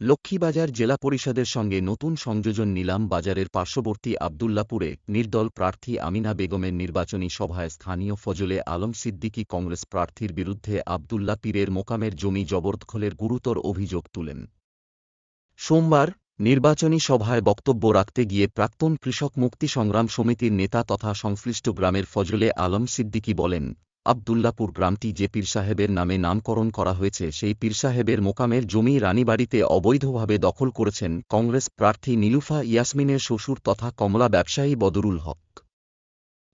লক্ষ্মীবাজার জেলা পরিষদের সঙ্গে নতুন সংযোজন নিলাম বাজারের পার্শ্ববর্তী আবদুল্লাপুরে নির্দল প্রার্থী আমিনা বেগমের নির্বাচনী সভায় স্থানীয় ফজলে আলম সিদ্দিকী কংগ্রেস প্রার্থীর বিরুদ্ধে আবদুল্লা পীরের মোকামের জমি জবরদখলের গুরুতর অভিযোগ তুলেন। সোমবার নির্বাচনী সভায় বক্তব্য রাখতে গিয়ে প্রাক্তন কৃষক মুক্তি সংগ্রাম সমিতির নেতা তথা সংশ্লিষ্ট গ্রামের ফজলে আলম সিদ্দিকী বলেন আবদুল্লাপুর গ্রামটি যে পীর সাহেবের নামে নামকরণ করা হয়েছে, সেই পীর সাহেবের মোকামের জমি রানীবাড়িতে অবৈধভাবে দখল করেছেন কংগ্রেস প্রার্থী নীলুফা ইয়াসমিনের শ্বশুর তথা কমলা ব্যবসায়ী বদরুল হক।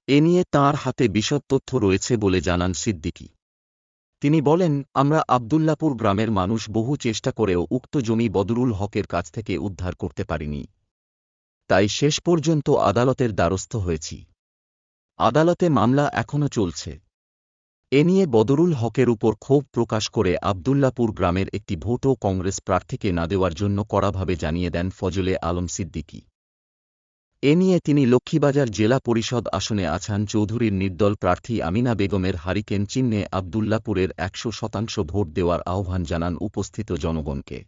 এ নিয়ে তাঁর হাতে বিশদ তথ্য রয়েছে বলে জানান সিদ্দিকী। তিনি বলেন, আমরা আবদুল্লাপুর গ্রামের মানুষ বহু চেষ্টা করেও উক্ত জমি বদরুল হকের কাছ থেকে উদ্ধার করতে পারিনি। তাই শেষ পর্যন্ত আদালতের দ্বারস্থ হয়েছি। আদালতে মামলা এখনও চলছে। এ নিয়ে বদরুল হকের উপর ক্ষোভ প্রকাশ করে আবদুল্লাপুর গ্রামের একটি ভোটও কংগ্রেস প্রার্থীকে না দেওয়ার জন্য কড়াভাবে জানিয়ে দেন ফজলে আলম সিদ্দিকী। এ নিয়ে তিনি লক্ষ্মীবাজার জেলা পরিষদ আসনে আছান চৌধুরীর নির্দল প্রার্থী আমিনা বেগমের হারিকেন চিহ্নে আবদুল্লাপুরের একশো শতাংশ ভোট দেওয়ার আহ্বান জানান উপস্থিত জনগণকে।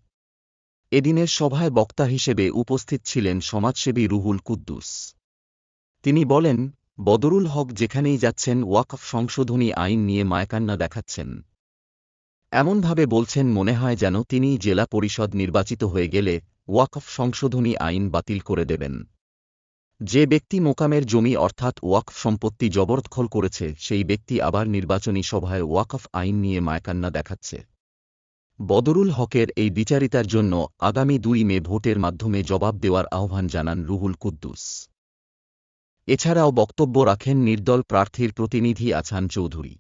এদিনের সভায় বক্তা হিসেবে উপস্থিত ছিলেন সমাজসেবী রুহুল কুদ্দুস। তিনি বলেন বদরুল হক যেখানেই যাচ্ছেন, ওয়াকফ সংশোধনী আইন নিয়ে মায়কান্না দেখাচ্ছেন। এমনভাবে বলছেন, মনে হয় যেন তিনি জেলা পরিষদ নির্বাচিত হয়ে গেলে ওয়াকফ সংশোধনী আইন বাতিল করে দেবেন। যে ব্যক্তি মোকামের জমি অর্থাৎ ওয়াকফ সম্পত্তি জবরদখল করেছে, সেই ব্যক্তি আবার নির্বাচনী সভায় ওয়াকফ আইন নিয়ে মায়কান্না দেখাচ্ছে। বদরুল হকের এই বিচারিতার জন্য আগামী দুই মে ভোটের মাধ্যমে জবাব দেওয়ার আহ্বান জানান রুহুল কুদ্দুস। এছাড়াও বক্তব্য রাখেন নির্দল প্রার্থীর প্রতিনিধি আছান চৌধুরী।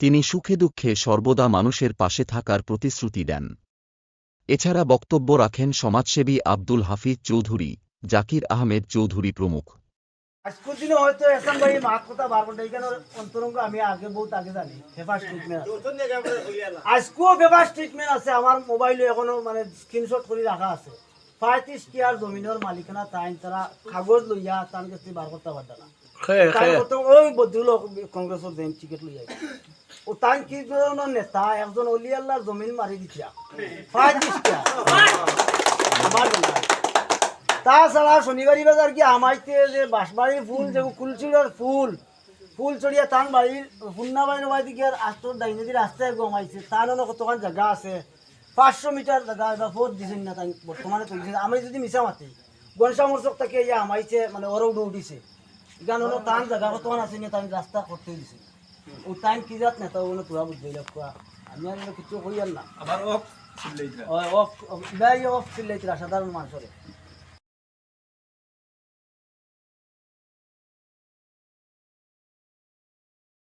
তিনি সুখে দুঃখে সর্বদা মানুষের পাশে থাকার প্রতিশ্রুতি দেন। এছাড়া বক্তব্য রাখেন সমাজসেবী আব্দুল হাফিজ চৌধুরী জাকির আহমেদ চৌধুরী প্রমুখ। আজকের দিনে হয়তো এসাম ভাই মাত কথা বার করতে এখানে অন্তরঙ্গ আমি আগে বহুত আগে জানি ফেফাস ট্রিটমেন্ট আজকেও ফেফাস ট্রিটমেন্ট আছে আমার মোবাইলে এখনও মানে স্ক্রিনশট করে রাখা আছে। পঁয়ত্রিশ টিয়ার জমিনের মালিকানা তাই তারা কাগজ লইয়া তার কাছে বার করতে পারত না। ওই বদুল কংগ্রেসের দেন টিকিট লইয়া ও তাই কি নেতা? একজন অলি আল্লাহর জমিন মারি পঁয়ত্রিশ আমার তাছাড়া শনিবারি বাজার কি আমাইতে যে বাঁশবাড়ির ফুল যে কুলচুড়ার ফুল ফুল চড়িয়া তান বাড়ির ফুন্না বাড়ির বাড়ি দিকে আস্তর ডাইনদি রাস্তায় গমাইছে। তার অন্য কতক্ষণ জায়গা আছে। পাঁচশো মিটার জায়গা এবার ফোর দিছেন না তাই বর্তমানে তো দিছেন। আমি যদি মিশা মাতি গনসামর্শক তাকে ইয়ে আমাইছে মানে ওরা উঠে উঠিছে গান হলো টান জায়গা বর্তমান আছে না তাই রাস্তা করতে দিছে। ও টাইম কি যাত নেতা ওগুলো তোরা বুঝতে কোয়া আমি আর কিছু কই আর না। আবার অফ অফ অফ অফ চিল্লাইছে সাধারণ মানুষের